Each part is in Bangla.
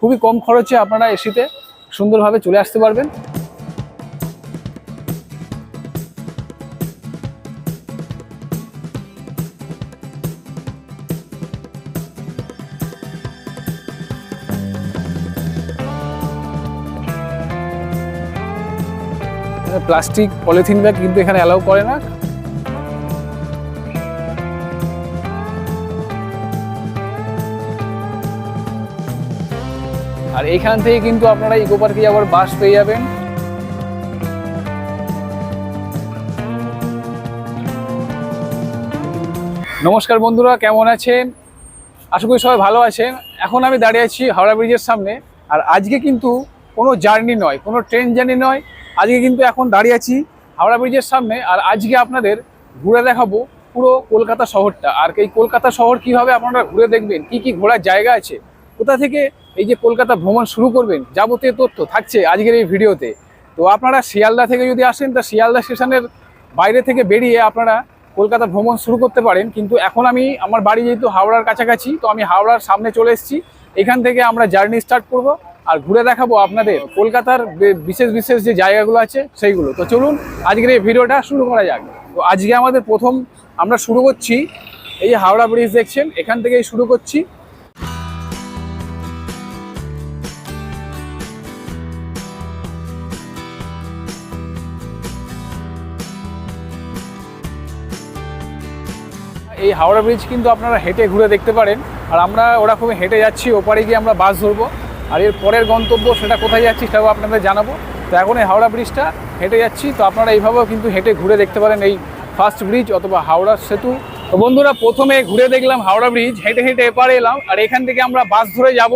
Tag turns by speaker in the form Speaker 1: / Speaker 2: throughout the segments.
Speaker 1: খুবই কম খরচে আপনারা এসিতে সুন্দরভাবে চলে আসতে পারবেন। প্লাস্টিক, পলিথিন ব্যাগ কিন্তু এখানে অ্যালাউ করে না। এখান থেকে কিন্তু আপনারা ইকো পার্কে যাওয়ার বাস পেয়ে যাবেন। নমস্কার বন্ধুরা, কেমন আছেন? আশা করি সবাই ভালো আছেন। এখন আমি দাঁড়িয়ে আছি হাওড়া ব্রিজের সামনে। আর আজকে কিন্তু কোনো জার্নি নয়, কোনো ট্রেন জার্নি নয়। আজকে কিন্তু এখন দাঁড়িয়ে আছি হাওড়া ব্রিজের সামনে। আর আজকে আপনাদের ঘুরে দেখাবো পুরো কলকাতা শহরটা। আর এই কলকাতা শহর কীভাবে আপনারা ঘুরে দেখবেন, কি কি ঘোরার জায়গা আছে কোথা থেকে এই যে কলকাতা ভ্রমণ শুরু করবেন? যাবতীয় তথ্য থাকছে আজকের এই ভিডিওতে। তো আপনারা শিয়ালদা থেকে যদি আসেন, তা শিয়ালদা স্টেশনের বাইরে থেকে বেরিয়ে আপনারা কলকাতা ভ্রমণ শুরু করতে পারেন। কিন্তু এখন আমি, আমার বাড়ি যেহেতু হাওড়ার কাছাকাছি, তো আমি হাওড়ার সামনে চলে এসেছি। এখান থেকে আমরা জার্নি স্টার্ট করব আর ঘুরে দেখাবো আপনাদের কলকাতার বিশেষ বিশেষ যে জায়গাগুলো আছে, সেইগুলো। তো চলুন, আজকের এই ভিডিওটা শুরু করা যাক। তো আজকে আমাদের প্রথম আমরা শুরু করছি এই হাওড়া ব্রিজ দেখছেন, এখান থেকেই শুরু করছি। এই হাওড়া ব্রিজ কিন্তু আপনারা হেঁটে ঘুরে দেখতে পারেন। আর আমরা ওরকমই হেঁটে যাচ্ছি, ওপারে গিয়ে আমরা বাস ধরবো। আর এর পরের গন্তব্য, সেটা কোথায় যাচ্ছি সেটাও আপনাদের জানাব। তো এখন এই হাওড়া ব্রিজটা হেঁটে যাচ্ছি। তো আপনারা এইভাবেও কিন্তু হেঁটে ঘুরে দেখতে পারেন এই ফার্স্ট ব্রিজ অথবা হাওড়া সেতু। তো বন্ধুরা, প্রথমে ঘুরে দেখলাম হাওড়া ব্রিজ, হেঁটে হেঁটে এপারে এলাম। আর এখান থেকে আমরা বাস ধরে যাব।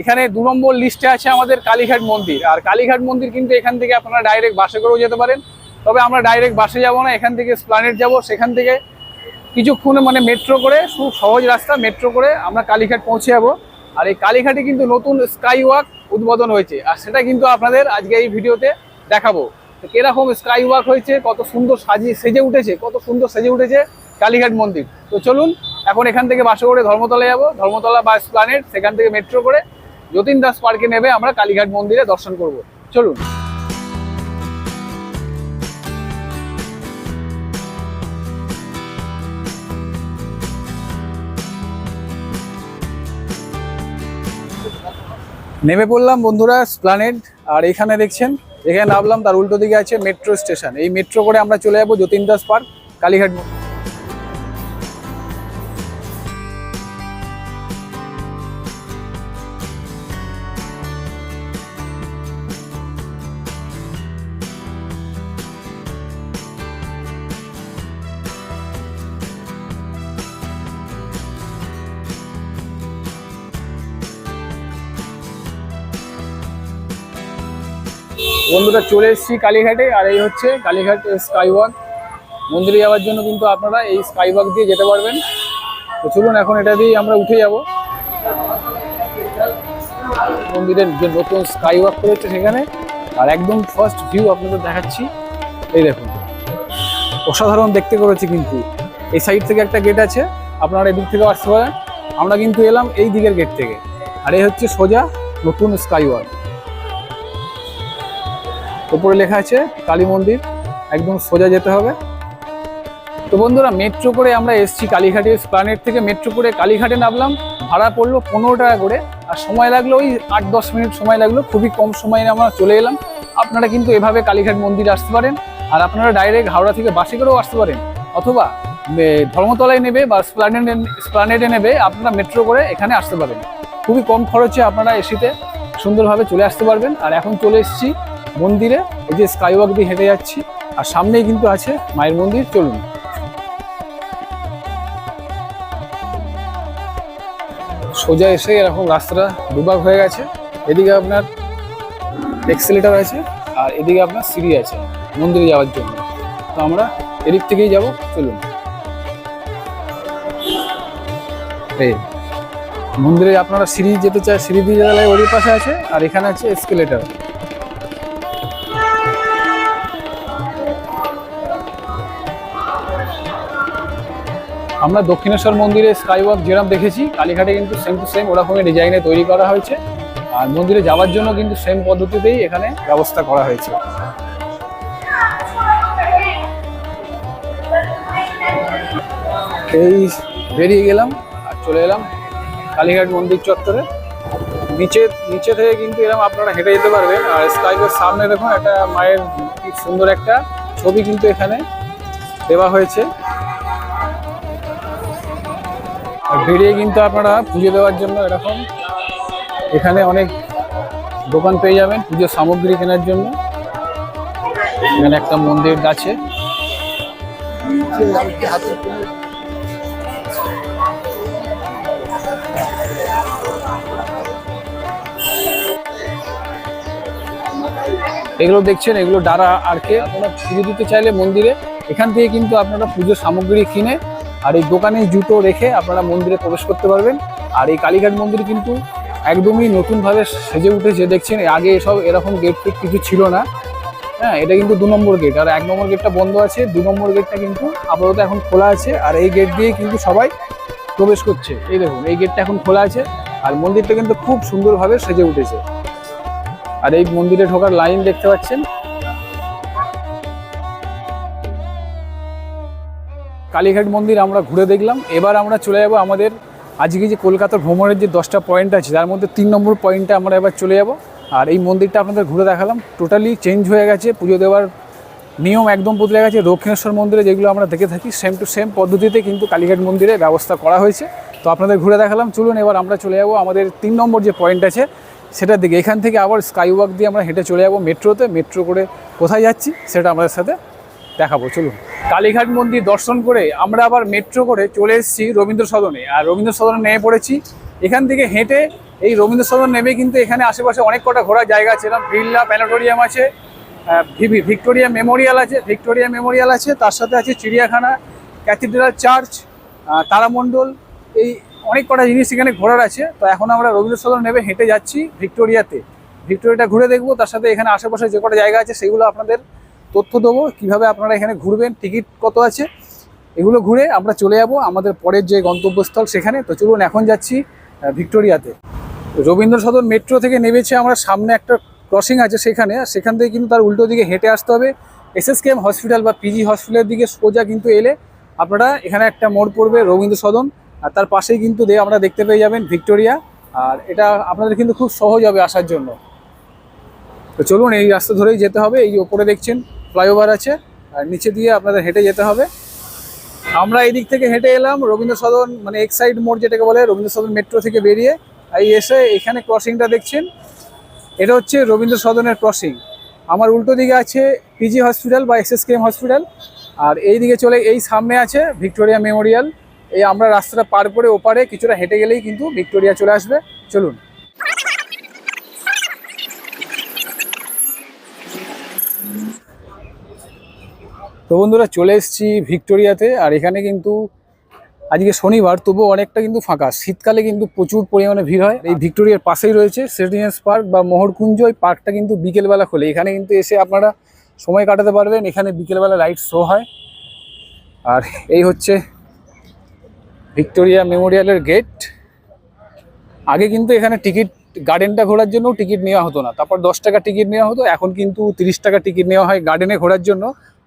Speaker 1: এখানে দু নম্বর লিস্টে আছে আমাদের কালীঘাট মন্দির। আর কালীঘাট মন্দির কিন্তু এখান থেকে আপনারা ডাইরেক্ট বাসে করেও যেতে পারেন। তবে আমরা ডাইরেক্ট বাসে যাব না, এখান থেকে স্প্লানেট যাব। সেখান থেকে কিছুক্ষণে মানে মেট্রো করে, খুব সহজ রাস্তা মেট্রো করে আমরা কালীঘাট পৌঁছে যাব। আর এই কালীঘাটে কিন্তু নতুন স্কাই ওয়াক উদ্বোধন হয়েছে। আর সেটা কিন্তু আপনাদের আজকে এই ভিডিওতে দেখাবো। তো কীরকম স্কাই ওয়াক হয়েছে, কত সুন্দর সাজিয়ে সেজে উঠেছে, কত সুন্দর সেজে উঠেছে কালীঘাট মন্দির। তো চলুন, এখন এখান থেকে বাসে করে ধর্মতলা যাব। ধর্মতলা বা প্ল্যানেট সেখান থেকে মেট্রো করে যতীন দাস পার্কে নেবে আমরা কালীঘাট মন্দিরে দর্শন করব। চলুন। নেমে পড়লাম বন্ধুরা স্প্লানেড আর এখানে দেখছেন, এখানে নামলাম, তার উল্টো দিকে আছে মেট্রো স্টেশন এই মেট্রো করে আমরা চলে যাব যতীন দাস পার্ক কালীঘাট বন্ধুরা চলে এসেছি কালীঘাটে, আর এই হচ্ছে কালীঘাট স্কাই ওয়াক মন্দিরে যাওয়ার জন্য কিন্তু আপনারা এই স্কাই ওয়াক দিয়ে যেতে পারবেন। তো চলুন এখন এটা দিয়েই আমরা উঠে যাব। মন্দিরের যে নতুন স্কাই ওয়াক করেছে সেখানে, আর একদম ফার্স্ট ভিউ আপনাদের দেখাচ্ছি। এই দেখুন, অসাধারণ দেখতে করেছে কিন্তু। এই সাইড থেকে একটা গেট আছে, আপনারা এদিক থেকে আসতে পারেন। আমরা কিন্তু এলাম এই দিকের গেট থেকে। আর এই হচ্ছে সোজা নতুন স্কাই ওয়াক উপরে লেখা আছে, কালী মন্দির, একদম সোজা যেতে হবে। তো বন্ধুরা মেট্রো করে আমরা এসছি কালীঘাটে। প্ল্যানেট থেকে মেট্রো করে কালীঘাটে নামলাম। ভাড়া পড়ল পনেরো টাকা করে। আর সময় লাগল ওই আট দশ মিনিট সময় লাগল। খুবই কম সময়ে আমরা চলে এলাম। আপনারা কিন্তু এভাবে কালীঘাট মন্দির আসতে পারেন। আর আপনারা ডাইরেক্ট হাওড়া থেকে বাসে করেও আসতে পারেন। অথবা ধর্মতলায় নেবে বা স্প্লানেডে স্প্লানেডে নেবে, আপনারা মেট্রো করে এখানে আসতে পারেন। খুবই কম খরচে আপনারা এসিতে সুন্দরভাবে চলে আসতে পারবেন। আর এখন চলে এসেছি মন্দিরে, এই যে স্কাইওয়াক দিয়ে হেঁটে যাচ্ছি, আর সামনেই কিন্তু আছে মায়ের মন্দির, চলুন। সোজা এসে এরকম রাস্তাটা দুভাগ হয়ে গেছে। এদিকে আপনার এক্সেলেটার আছে, আর এদিকে আপনার সিঁড়ি আছে মন্দিরে যাওয়ার জন্য। তো আমরা এদিক থেকেই যাব, চলুন। এই, মন্দিরে আপনারা সিঁড়ি যেতে চায়, সিঁড়ি দিয়ে গেলে ওই পাশে আছে, আর এখানে আছে এসকেলেটার আমরা দক্ষিণেশ্বর মন্দিরে স্কাই ওয়াক যেরকম দেখেছি, কালীঘাটে কিন্তু সেম টু সেম ওরকমই ডিজাইনে তৈরি করা হয়েছে। আর মন্দিরে যাওয়ার জন্য কিন্তু সেম পদ্ধতিতেই এখানে ব্যবস্থা করা হয়েছে। এই বেরিয়ে গেলাম আর চলে এলাম কালীঘাট মন্দির চত্বরে। নিচে নিচে থেকে কিন্তু এরকম আপনারা হেঁটে যেতে পারবেন। আর স্কাইবের সামনে দেখুন, একটা মায়ের সুন্দর একটা ছবি কিন্তু এখানে দেওয়া হয়েছে। আর বেরিয়ে কিন্তু আপনারা পুজো দেওয়ার জন্য এরকম এখানে অনেক দোকান পেয়ে যাবেন, পুজোর সামগ্রী কেনার জন্য। এখানে একটা মন্দির আছে। এগুলো দেখছেন, এগুলো ডারা আরকে আপনারা পুজো দিতে চাইলে মন্দিরে, এখান থেকে কিন্তু আপনারা পুজোর সামগ্রী কিনে আর এই দোকানে জুতো রেখে আপনারা মন্দিরে প্রবেশ করতে পারবেন। আর এই কালীঘাট মন্দির কিন্তু একদমই নতুনভাবে সেজে উঠেছে। দেখছেন, আগে এসব এরকম গেট ফেট কিছু ছিল না। হ্যাঁ এটা কিন্তু দু নম্বর গেট আর এক নম্বর গেটটা বন্ধ আছে। দু নম্বর গেটটা কিন্তু আপাতত এখন খোলা আছে। আর এই গেট দিয়ে কিন্তু সবাই প্রবেশ করছে। এই দেখুন, এই গেটটা এখন খোলা আছে। আর মন্দিরটা কিন্তু খুব সুন্দরভাবে সেজে উঠেছে। আর এই মন্দিরে ঢোকার লাইন দেখতে পাচ্ছেন। কালীঘাট মন্দির আমরা ঘুরে দেখলাম। এবার আমরা চলে যাব আমাদের আজকে যে কলকাতার ভ্রমণের যে দশটা পয়েন্ট আছে, তার মধ্যে তিন নম্বর পয়েন্টে আমরা এবার চলে যাব। আর এই মন্দিরটা আপনাদের ঘুরে দেখালাম। টোটালি চেঞ্জ হয়ে গেছে, পুজো দেওয়ার নিয়ম একদম বদলে গেছে। দক্ষিণেশ্বর মন্দিরে যেগুলো আমরা দেখে থাকি সেম টু সেম পদ্ধতিতে কিন্তু কালীঘাট মন্দিরে ব্যবস্থা করা হয়েছে। তো আপনাদের ঘুরে দেখালাম। চলুন এবার আমরা চলে যাব আমাদের তিন নম্বর যে পয়েন্ট আছে, সেটার দিকে। এখান থেকে আবার স্কাই ওয়াক দিয়ে আমরা হেঁটে চলে যাব মেট্রোতে মেট্রো করে কোথায় যাচ্ছি, সেটা আমাদের সাথে দেখাবো, চলুন। কালীঘাট মন্দির দর্শন করে আমরা আবার মেট্রো করে চলে এসেছি রবীন্দ্র সদনে আর রবীন্দ্র সদনে নেমে পড়েছি। এখান থেকে হেঁটে এই রবীন্দ্র সদন নেমে কিন্তু এখানে আশেপাশে অনেক কটা ঘোরার জায়গা আছে। যেরকম বিড়লা প্ল্যানেটোরিয়াম আছে ভিভি, ভিক্টোরিয়া মেমোরিয়াল আছে, ভিক্টোরিয়া মেমোরিয়াল আছে, তার সাথে আছে চিড়িয়াখানা, ক্যাথিড্রাল চার্চ তারামণ্ডল, এই অনেক কটা জিনিস এখানে ঘোরার আছে। তো এখন আমরা রবীন্দ্র সদন নেমে হেঁটে যাচ্ছি ভিক্টোরিয়াতে। ভিক্টোরিয়াটা ঘুরে দেখব, তার সাথে এখানে আশেপাশে যে কটা জায়গা আছে, সেগুলো আপনাদের তথ্য দেবো, কীভাবে আপনারা এখানে ঘুরবেন, টিকিট কত আছে, এগুলো ঘুরে আমরা চলে যাব আমাদের পরের যে গন্তব্যস্থল সেখানে। তো চলুন, এখন যাচ্ছি ভিক্টোরিয়াতে। রবীন্দ্র সদন মেট্রো থেকে নেমেছে আমরা, সামনে একটা ক্রসিং আছে সেখানে, আর সেখান থেকে কিন্তু তার উল্টো দিকে হেঁটে আসতে হবে। এসএসকেএম হসপিটাল বা পিজি হসপিটালের দিকে সোজা কিন্তু এলে আপনারা এখানে একটা মোড় পড়বে রবীন্দ্র সদন আর তার পাশেই কিন্তু দে আমরা দেখতে পেয়ে যাবেন ভিক্টোরিয়া, আর এটা আপনাদের কিন্তু খুব সহজ হবে আসার জন্য। তো চলুন, এই রাস্তা ধরেই যেতে হবে, এই ওপরে দেখছেন ফ্লাইওভার আছে, আর নিচে দিয়ে আপনাদের হেঁটে যেতে হবে। আমরা এই দিক থেকে হেঁটে এলাম রবীন্দ্র সদন মানে এক সাইড মোড় যেটাকে বলে রবীন্দ্র সদন মেট্রো থেকে বেরিয়ে এই এসে এখানে ক্রসিংটা দেখছেন। এটা হচ্ছে রবীন্দ্র সদনের ক্রসিং আমার উল্টো দিকে আছে পিজি হসপিটাল বা এসএসকেএম হসপিটাল আর এই দিকে চলে, এই সামনে আছে ভিক্টোরিয়া মেমোরিয়াল এই আমরা রাস্তাটা পার করে ওপারে কিছুটা হেঁটে গেলেই কিন্তু ভিক্টোরিয়া চলে আসবে। চলুন। তো বন্ধুরা চলে এসেছি ভিক্টোরিয়াতে, আর এখানে কিন্তু আজকে শনিবার, তবুও অনেকটা কিন্তু ফাঁকা। শীতকালে কিন্তু প্রচুর পরিমাণে ভিড় হয়। এই ভিক্টোরিয়ার পাশেই রয়েছে সেটিনেস পার্ক বা মোহরকুঞ্জ ওই পার্কটা কিন্তু বিকেলবেলা খোলে। এখানে কিন্তু এসে আপনারা সময় কাটাতে পারবেন। এখানে বিকেলবেলা লাইট শো হয়। আর এই হচ্ছে ভিক্টোরিয়া মেমোরিয়ালের গেট আগে কিন্তু এখানে টিকিট গার্ডেনটা ঘোরার জন্য টিকিট নেওয়া হতো না। তারপর দশ টাকা টিকিট নেওয়া হতো। এখন কিন্তু তিরিশ টাকা টিকিট নেওয়া হয় গার্ডেনে ঘোরার জন্য।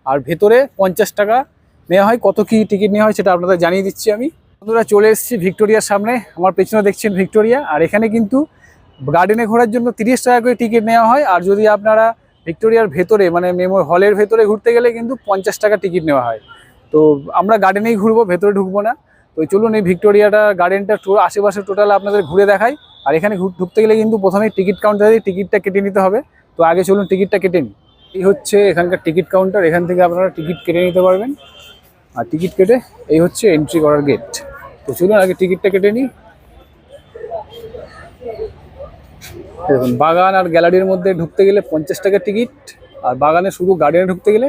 Speaker 1: আর ভেতরে পঞ্চাশ টাকা নেওয়া হয়। কত কি টিকিট নেওয়া হয় সেটা আপনাদের জানিয়ে দিচ্ছি আমি। বন্ধুরা চলে এসেছি ভিক্টোরিয়ার সামনে। আমার পেছনে দেখছেন ভিক্টোরিয়া। আর এখানে কিন্তু গার্ডেনে ঘোরার জন্য তিরিশ টাকা করে টিকিট নেওয়া হয়। আর যদি আপনারা ভিক্টোরিয়ার ভেতরে মানে মেমো হলের ভেতরে ঘুরতে গেলে কিন্তু পঞ্চাশ টাকা টিকিট নেওয়া হয়। তো আমরা গার্ডেনেই ঘুরবো, ভেতরে ঢুকবো না। তো চলুন এই ভিক্টোরিয়াটা গার্ডেনটা টো- আশেপাশে টোটাল আপনাদের ঘুরে দেখাই। আর এখানে ঢুকতে গেলে কিন্তু প্রথমেই টিকিট কাউন্টারে টিকিটটা কেটে নিতে হবে। তো আগে চলুন টিকিটটা কেটে নিই। এই হচ্ছে এখানকার টিকিট কাউন্টার, এখান থেকে আপনারা টিকিট কেটে নিতে পারবেন। আর টিকিট কেটে এই হচ্ছে এন্ট্রি করার গেট তো চলুন আগে টিকিটটা কেটে নিই। দেখুন, বাগান আর গ্যালারির মধ্যে ঢুকতে গেলে পঞ্চাশ টাকা টিকিট, আর বাগানে শুধু গার্ডেনে ঢুকতে গেলে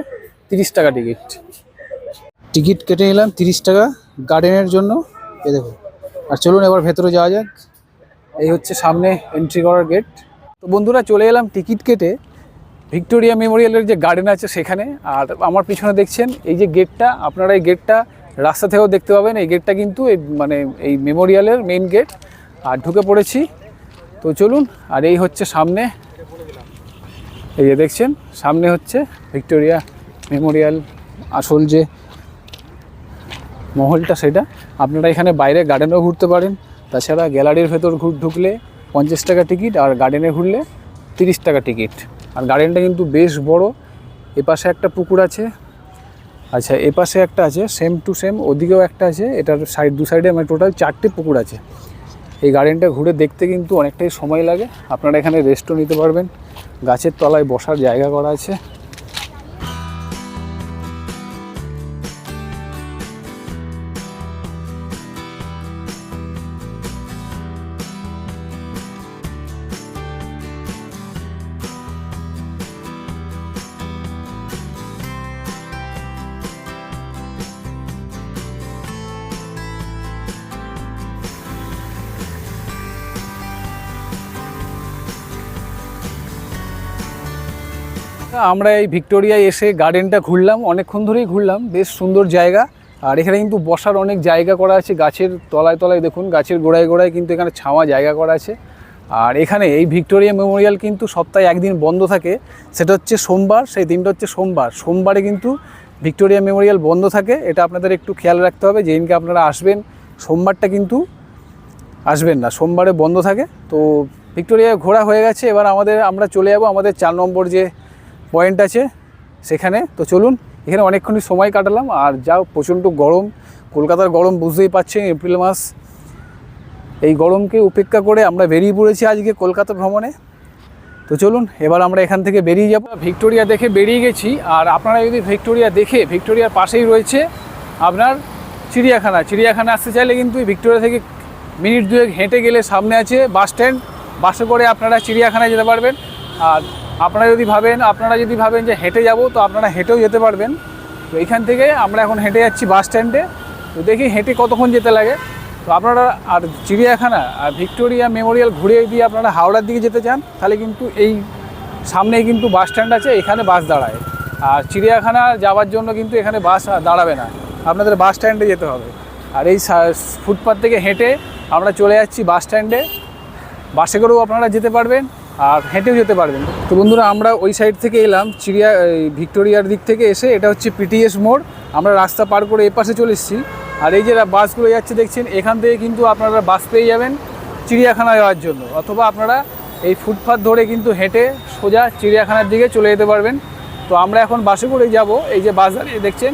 Speaker 1: তিরিশ টাকা টিকিট। টিকিট কেটে নিলাম তিরিশ টাকা গার্ডেনের জন্য। এ দেখুন, আর চলুন এবার ভেতরে যাওয়া যাক। এই হচ্ছে সামনে এন্ট্রি করার গেট তো বন্ধুরা, চলে এলাম টিকিট কেটে। ভিক্টোরিয়া মেমোরিয়ালের যে গার্ডেন আছে সেখানে, আর আমার পিছনে দেখছেন, এই যে গেটটা, আপনারা এই গেটটা রাস্তা থেকেও দেখতে পাবেন। এই গেটটা কিন্তু এই মানে এই মেমোরিয়ালের মেইন গেট আর ঢুকে পড়েছি। তো চলুন, আর এই হচ্ছে সামনে। এই যে দেখছেন, সামনে হচ্ছে ভিক্টোরিয়া মেমোরিয়াল আসল যে মহলটা সেটা। আপনারা এখানে বাইরে গার্ডেনেও ঘুরতে পারেন। তাছাড়া গ্যালারির ভেতর ঘুর ঢুকলে পঞ্চাশ টাকা টিকিট, আর গার্ডেনে ঘুরলে তিরিশ টাকা টিকিট। আর গার্ডেনটা কিন্তু বেশ বড়। এপাশে একটা পুকুর আছে। আচ্ছা এপাশে একটা আছে সেম টু সেম ওদিকেও একটা আছে। এটার সাইড দু সাইডে আমার টোটাল চারটে পুকুর আছে। এই গার্ডেনটা ঘুরে দেখতে কিন্তু অনেকটাই সময় লাগে। আপনারা এখানে রেস্টও নিতে পারবেন। গাছের তলায় বসার জায়গা করা আছে। আমরা এই ভিক্টোরিয়ায় এসে গার্ডেনটা ঘুরলাম, অনেকক্ষণ ধরেই ঘুরলাম, বেশ সুন্দর জায়গা। আর এখানে কিন্তু বসার অনেক জায়গা করা আছে, গাছের তলায় তলায় দেখুন, গাছের গোড়ায় গোড়ায় কিন্তু এখানে ছাওয়া জায়গা করা আছে। আর এখানে এই ভিক্টোরিয়া মেমোরিয়াল কিন্তু সপ্তাহে একদিন বন্ধ থাকে, সেটা হচ্ছে সোমবার, সেই দিনটা হচ্ছে সোমবার। সোমবারে কিন্তু ভিক্টোরিয়া মেমোরিয়াল বন্ধ থাকে, এটা আপনাদের একটু খেয়াল রাখতে হবে, যেদিনকে আপনারা আসবেন, সোমবারটা কিন্তু আসবেন না, সোমবারে বন্ধ থাকে। তো ভিক্টোরিয়া ঘোরা হয়ে গেছে, এবার আমাদের, আমরা চলে যাব আমাদের চার নম্বর যে পয়েন্ট আছে সেখানে। তো চলুন, এখানে অনেকক্ষণই সময় কাটালাম। আর যা প্রচণ্ড গরম, কলকাতার গরম বুঝতেই পারছেন এপ্রিল মাস। এই গরমকে উপেক্ষা করে আমরা বেরিয়ে পড়েছি আজকে কলকাতা ভ্রমণে। তো চলুন, এবার আমরা এখান থেকে বেরিয়ে যাব। ভিক্টোরিয়া দেখে বেরিয়ে গেছি। আর আপনারা যদি ভিক্টোরিয়া দেখে, ভিক্টোরিয়ার পাশেই রয়েছে আপনার চিড়িয়াখানা। চিড়িয়াখানা আসতে চাইলে কিন্তু ভিক্টোরিয়া থেকে মিনিট দুয়েক হেঁটে গেলে সামনে আছে বাস স্ট্যান্ড। বাসে করে আপনারা চিড়িয়াখানায় যেতে পারবেন। আর আপনারা যদি ভাবেন, আপনারা যদি ভাবেন যে হেঁটে যাব, তো আপনারা হেঁটেও যেতে পারবেন। তো এইখান থেকে আমরা এখন হেঁটে যাচ্ছি বাস স্ট্যান্ডে। তো দেখি হেঁটে কতক্ষণ যেতে লাগে। তো আপনারা আর চিড়িয়াখানা আর ভিক্টোরিয়া মেমোরিয়াল ঘুরে দিয়ে আপনারা হাওড়ার দিকে যেতে চান, তাহলে কিন্তু এই সামনেই কিন্তু বাস স্ট্যান্ড আছে, এখানে বাস দাঁড়ায়। আর চিড়িয়াখানা যাওয়ার জন্য কিন্তু এখানে বাস দাঁড়াবে না। আপনাদের বাস স্ট্যান্ডে যেতে হবে। আর এই ফুটপাথ থেকে হেঁটে আমরা চলে যাচ্ছি বাস স্ট্যান্ডে। বাসে করেও আপনারা যেতে পারবেন। আর হেঁটেও যেতে পারবেন। তো বন্ধুরা, আমরা ওই সাইড থেকে এলাম, চিড়িয়া ভিক্টোরিয়ার দিক থেকে এসে এটা হচ্ছে পিটিএস মোড়। আমরা রাস্তা পার করে এপাশে চলে এসেছি। আর এই যে বাসগুলো যাচ্ছে, দেখছেন, এখান থেকে কিন্তু আপনারা বাস পেয়ে যাবেন চিড়িয়াখানা যাওয়ার জন্য। অথবা আপনারা এই ফুটপাথ ধরে কিন্তু হেঁটে সোজা চিড়িয়াখানার দিকে চলে যেতে পারবেন। তো আমরা এখন বাসে করেই যাব। এই যে বাস দাঁড়িয়ে, দেখছেন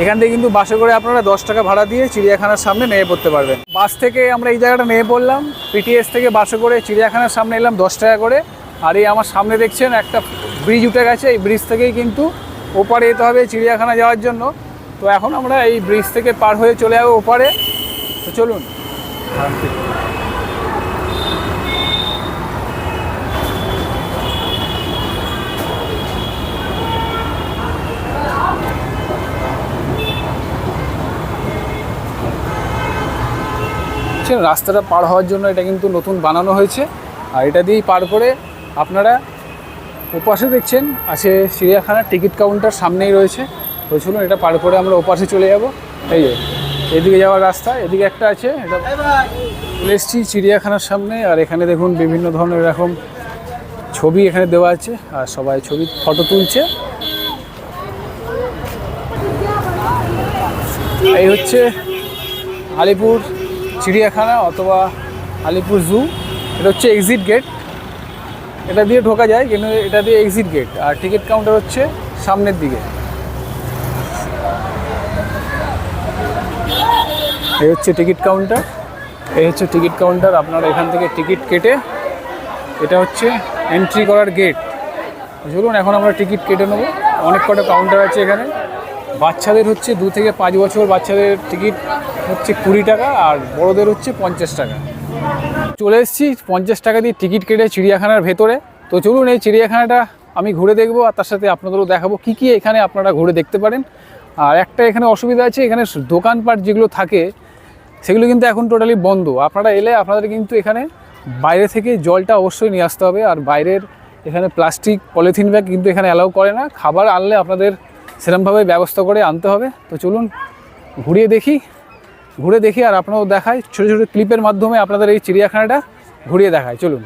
Speaker 1: এখান থেকে কিন্তু বাসে করে আপনারা দশ টাকা ভাড়া দিয়ে চিড়িয়াখানার সামনে নেমে পড়তে পারবেন। বাস থেকে আমরা এই জায়গাটা নেমে পড়লাম পিটিএস থেকে বাসে করে চিড়িয়াখানার সামনে এলাম দশ টাকা করে। আর এই আমার সামনে দেখছেন একটা ব্রিজ উঠে গেছে, এই ব্রিজ থেকেই কিন্তু ওপারে যেতে হবে চিড়িয়াখানা যাওয়ার জন্য। তো এখন আমরা এই ব্রিজ থেকে পার হয়ে চলে যাব ওপারে। তো চলুন। দেখছেন রাস্তাটা পার হওয়ার জন্য এটা কিন্তু নতুন বানানো হয়েছে। আর এটা দিয়েই পার করে আপনারা ওপাশে দেখছেন, আছে চিড়িয়াখানার টিকিট কাউন্টার সামনেই রয়েছে। তো চলুন, এটা পার করে আমরা ওপাশে চলে যাব। এই যে, এদিকে যাওয়ার রাস্তা, এদিকে একটা আছে, এটা এসেছি চিড়িয়াখানার সামনে। আর এখানে দেখুন, বিভিন্ন ধরনের এরকম ছবি এখানে দেওয়া আছে, আর সবাই ছবি, ফটো তুলছে। এই হচ্ছে আলিপুর চিড়িয়াখানা অথবা আলিপুর জু, এটা হচ্ছে এক্সিট গেট এটা দিয়ে ঢোকা যায়, কিন্তু এটা দিয়ে এক্সিট গেট আর টিকিট কাউন্টার হচ্ছে সামনের দিকে। এই হচ্ছে টিকিট কাউন্টার এই হচ্ছে টিকিট কাউন্টার আপনারা এখান থেকে টিকিট কেটে, এটা হচ্ছে এন্ট্রি করার গেট চলুন এখন আমরা টিকিট কেটে নেব। অনেক কটা কাউন্টার আছে এখানে। বাচ্চাদের হচ্ছে দু থেকে পাঁচ বছর বাচ্চাদের টিকিট হচ্ছে কুড়ি টাকা আর বড়দের হচ্ছে পঞ্চাশ টাকা। চলে এসেছি পঞ্চাশ টাকা দিয়ে টিকিট কেটে চিড়িয়াখানার ভেতরে। তো চলুন এই চিড়িয়াখানাটা আমি ঘুরে দেখব আর তার সাথে আপনাদেরও দেখাবো কী কী এখানে আপনারা ঘুরে দেখতে পারেন। আর একটা এখানে অসুবিধা আছে, এখানে দোকানপাট যেগুলো থাকে সেগুলো কিন্তু এখন টোটালি বন্ধ। আপনারা এলে আপনাদের কিন্তু এখানে বাইরে থেকে জলটা অবশ্যই নিয়ে আসতে হবে। আর বাইরের এখানে প্লাস্টিক, পলিথিন ব্যাগ কিন্তু এখানে অ্যালাউ করে না। খাবার আনলে আপনাদের সেরকমভাবে ব্যবস্থা করে আনতে হবে। তো চলুন ঘুরিয়ে দেখি, ঘুরে দেখি আর আপনারাও দেখায় ছোটো ছোটো ক্লিপের মাধ্যমে আপনাদের এই চিড়িয়াখানাটা ঘুরিয়ে দেখায় চলুন।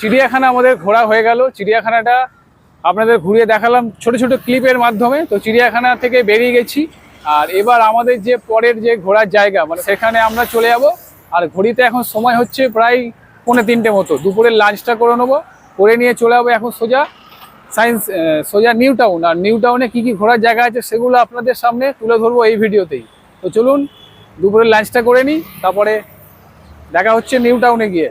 Speaker 1: চিড়িয়াখানা আমাদের ঘোরা হয়ে গেল। চিড়িয়াখানাটা আপনাদের ঘুরিয়ে দেখালাম ছোট ছোট ক্লিপের মাধ্যমে। তো চিড়িয়াখানা থেকে বেরিয়ে গেছি। আর এবার আমাদের যে পরের যে ঘোরার জায়গা মানে সেখানে আমরা চলে যাব। আর ঘড়িতে এখন সময় হচ্ছে প্রায় পৌনে তিনটে মতো। দুপুরের লাঞ্চটা করে নেব। করে নিয়ে চলে যাব এখন সোজা সায়েন্স সোজা নিউ টাউন। আর নিউ টাউনে কী কী ঘোরার জায়গা আছে সেগুলো আপনাদের সামনে তুলে ধরবো এই ভিডিওতেই। তো চলুন, দুপুরের লাঞ্চটা করে নিই। তারপরে দেখা হচ্ছে নিউ টাউনে গিয়ে।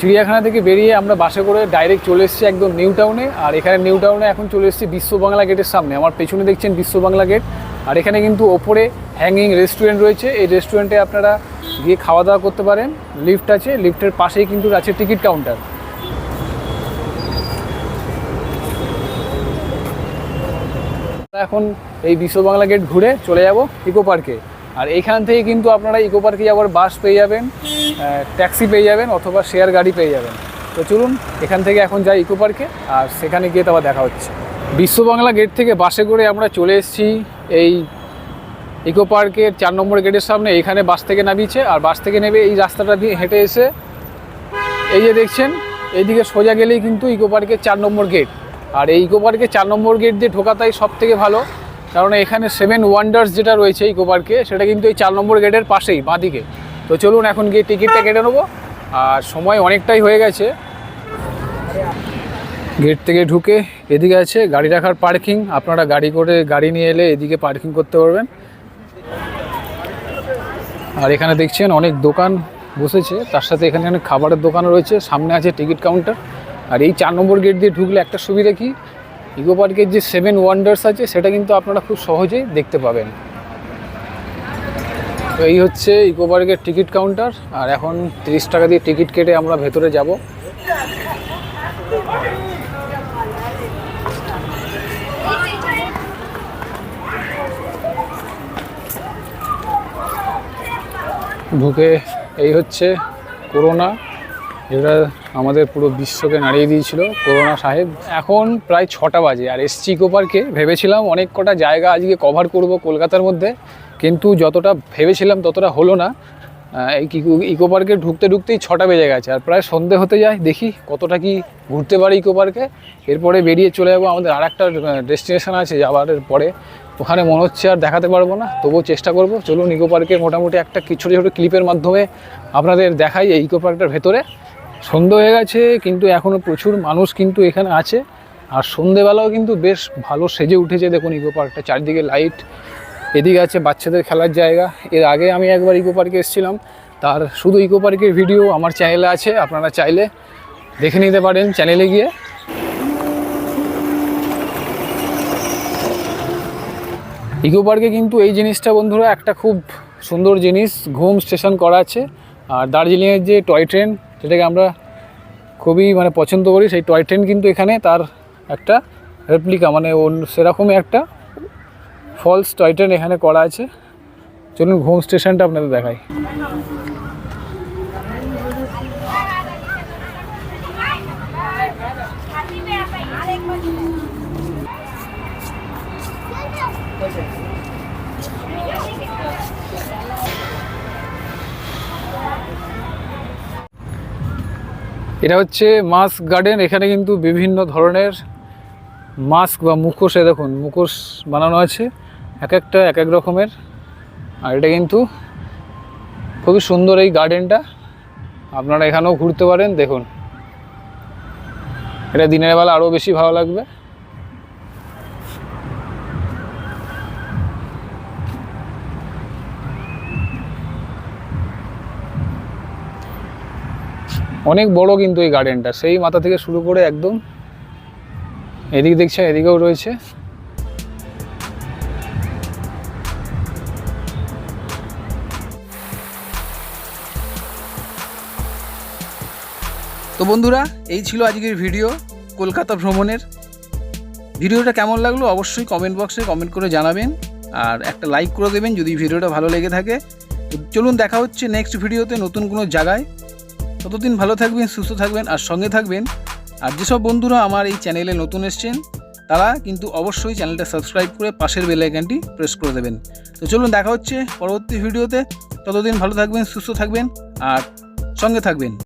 Speaker 1: চিড়িয়াখানা থেকে বেরিয়ে আমরা বাসে করে ডাইরেক্ট চলে এসেছি একদম নিউ টাউনে আর এখানে নিউ টাউনে এখন চলে এসেছি বিশ্ব বাংলা গেটের সামনে। আমার পেছনে দেখছেন বিশ্ব বাংলা গেট আর এখানে কিন্তু ওপরে হ্যাঙ্গিং রেস্টুরেন্ট রয়েছে। এই রেস্টুরেন্টে আপনারা গিয়ে খাওয়া দাওয়া করতে পারেন। লিফট আছে। লিফটের পাশেই কিন্তু আছে টিকিট কাউন্টার এখন এই বিশ্ব বাংলা গেট ঘুরে চলে যাব ইকো পার্কে আর এইখান থেকে কিন্তু আপনারা ইকো পার্কে যাওয়ার বাস পেয়ে যাবেন ট্যাক্সি পেয়ে যাবেন অথবা শেয়ার গাড়ি পেয়ে যাবেন। তো চলুন, এখান থেকে এখন যাই ইকো পার্কে আর সেখানে গিয়ে তারপর দেখা হচ্ছে। বিশ্ব বাংলা গেট থেকে বাসে করে আমরা চলে এসেছি এই ইকো পার্কের চার নম্বর গেটের সামনে। এখানে বাস থেকে নামিয়েছে, আর বাস থেকে নেবে এই রাস্তাটা দিয়ে হেঁটে এসে এই যে দেখছেন, এইদিকে সোজা গেলেই কিন্তু ইকো পার্কের চার নম্বর গেট আর এই ইকো পার্কের চার নম্বর গেট দিয়ে ঢোকাটাই সব থেকে ভালো। কারণ এখানে সেভেন ওয়ান্ডার্স যেটা রয়েছে ইকো পার্কে সেটা কিন্তু এই চার নম্বর গেটের পাশেই, বাঁদিকে। তো চলুন এখন গিয়ে টিকিটটা কেটে নেব। আর সময় অনেকটাই হয়ে গেছে। গেট থেকে ঢুকে এদিকে আছে গাড়ি রাখার পার্কিং আপনারা গাড়ি করে গাড়ি নিয়ে এলে এদিকে পার্কিং করতে পারবেন। আর এখানে দেখছেন অনেক দোকান বসেছে। তার সাথে এখানে অনেক খাবারের দোকান রয়েছে। সামনে আছে টিকিট কাউন্টার আর এই চার নম্বর গেট দিয়ে ঢুকলে একটা সুবিধা কি? ইকো পার্কের যে সেভেন ওয়ান্ডার্স আছে, সেটা কিন্তু আপনারা খুব সহজেই দেখতে পাবেন। তো এই হচ্ছে ইকো পার্কের টিকিট কাউন্টার আর এখন তিরিশ টাকা দিয়ে টিকিট কেটে আমরা ভেতরে যাব। ঢুকে এই হচ্ছে করোনা যেটা আমাদের পুরো বিশ্বকে নাড়িয়ে দিয়েছিল করোনা সাহেব। এখন প্রায় ছটা বাজে আর এসছি ইকো পার্কে ভেবেছিলাম অনেক কটা জায়গা আজকে কভার করব কলকাতার মধ্যে, কিন্তু যতটা ভেবেছিলাম ততটা হলো না। এই ইকো- পার্কে ঢুকতে ঢুকতেই ছটা বেজে গেছে আর প্রায় সন্ধে হতে যায়, দেখি কতটা কি ঘুরতে পারি ইকো পার্কে এরপরে বেরিয়ে চলে যাব, আমাদের আর একটা ডেস্টিনেশন আছে যাওয়ার পরে। ওখানে মনে হচ্ছে আর দেখাতে পারব না, তবুও চেষ্টা করব। চলুন ইকো পার্কে মোটামুটি একটা ছোটো ছোটো ক্লিপের মাধ্যমে আপনাদের দেখাই এই ইকো পার্কটার ভেতরে। সন্ধে হয়ে গেছে, কিন্তু এখনও প্রচুর মানুষ কিন্তু এখানে আছে। আর সন্ধেবেলাও কিন্তু বেশ ভালো সেজে উঠেছে। দেখুন ইকো পার্কটা চারদিকে লাইট এদিকে আছে বাচ্চাদের খেলার জায়গা। এর আগে আমি একবার ইকো পার্কে এসেছিলাম। তার শুধু ইকো পার্কের ভিডিও আমার চ্যানেলে আছে, আপনারা চাইলে দেখে নিতে পারেন চ্যানেলে গিয়ে। ইকো পার্কে কিন্তু এই জিনিসটা বন্ধুরা, একটা খুব সুন্দর জিনিস, ঘুম স্টেশন করা আছে। আর দার্জিলিংয়ের যে টয় ট্রেন যেটাকে আমরা খুবই মানে পছন্দ করি, সেই টয় ট্রেন কিন্তু এখানে তার একটা রেপ্লিকা মানে অন্য সেরকমই একটা ফলস টয় ট্রেন এখানে করা আছে। চলুন ঘুম স্টেশনটা আপনাদের দেখাই। এটা হচ্ছে মাস্ক গার্ডেন এখানে কিন্তু বিভিন্ন ধরনের মাস্ক বা মুখোশে দেখুন, মুখোশ বানানো আছে, এক একটা, এক এক রকমের। আর এটা কিন্তু খুবই সুন্দর এই গার্ডেনটা আপনারা এখানেও ঘুরতে পারেন, দেখুন। এটা দিনের বেলা আরও বেশি ভালো লাগবে। অনেক বড় কিন্তু এই গার্ডেনটা সেই মাথা থেকে শুরু করে একদম এদিক দেখছে এদিকেও রয়েছে। তো বন্ধুরা, এই ছিল আজকের ভিডিও কলকাতা ভ্রমণের। ভিডিওটা কেমন লাগল অবশ্যই কমেন্ট বক্সে কমেন্ট করে জানাবেন, আর একটা লাইক করে দেবেন যদি ভিডিওটা ভালো লেগে থাকে। চলুন দেখা হচ্ছে নেক্সট ভিডিওতে নতুন কোনো জায়গায়। ততদিন ভালো থাকবেন, সুস্থ থাকবেন আর সঙ্গে থাকবেন। আর যেসব বন্ধুরা আমার এই চ্যানেলে নতুন এসছেন, তারা কিন্তু অবশ্যই চ্যানেলটা সাবস্ক্রাইব করে পাশের বেল আইকনটি প্রেস করে দেবেন। তো চলুন দেখা হচ্ছে পরবর্তী ভিডিওতে। ততদিন ভালো থাকবেন, সুস্থ থাকবেন আর সঙ্গে থাকবেন।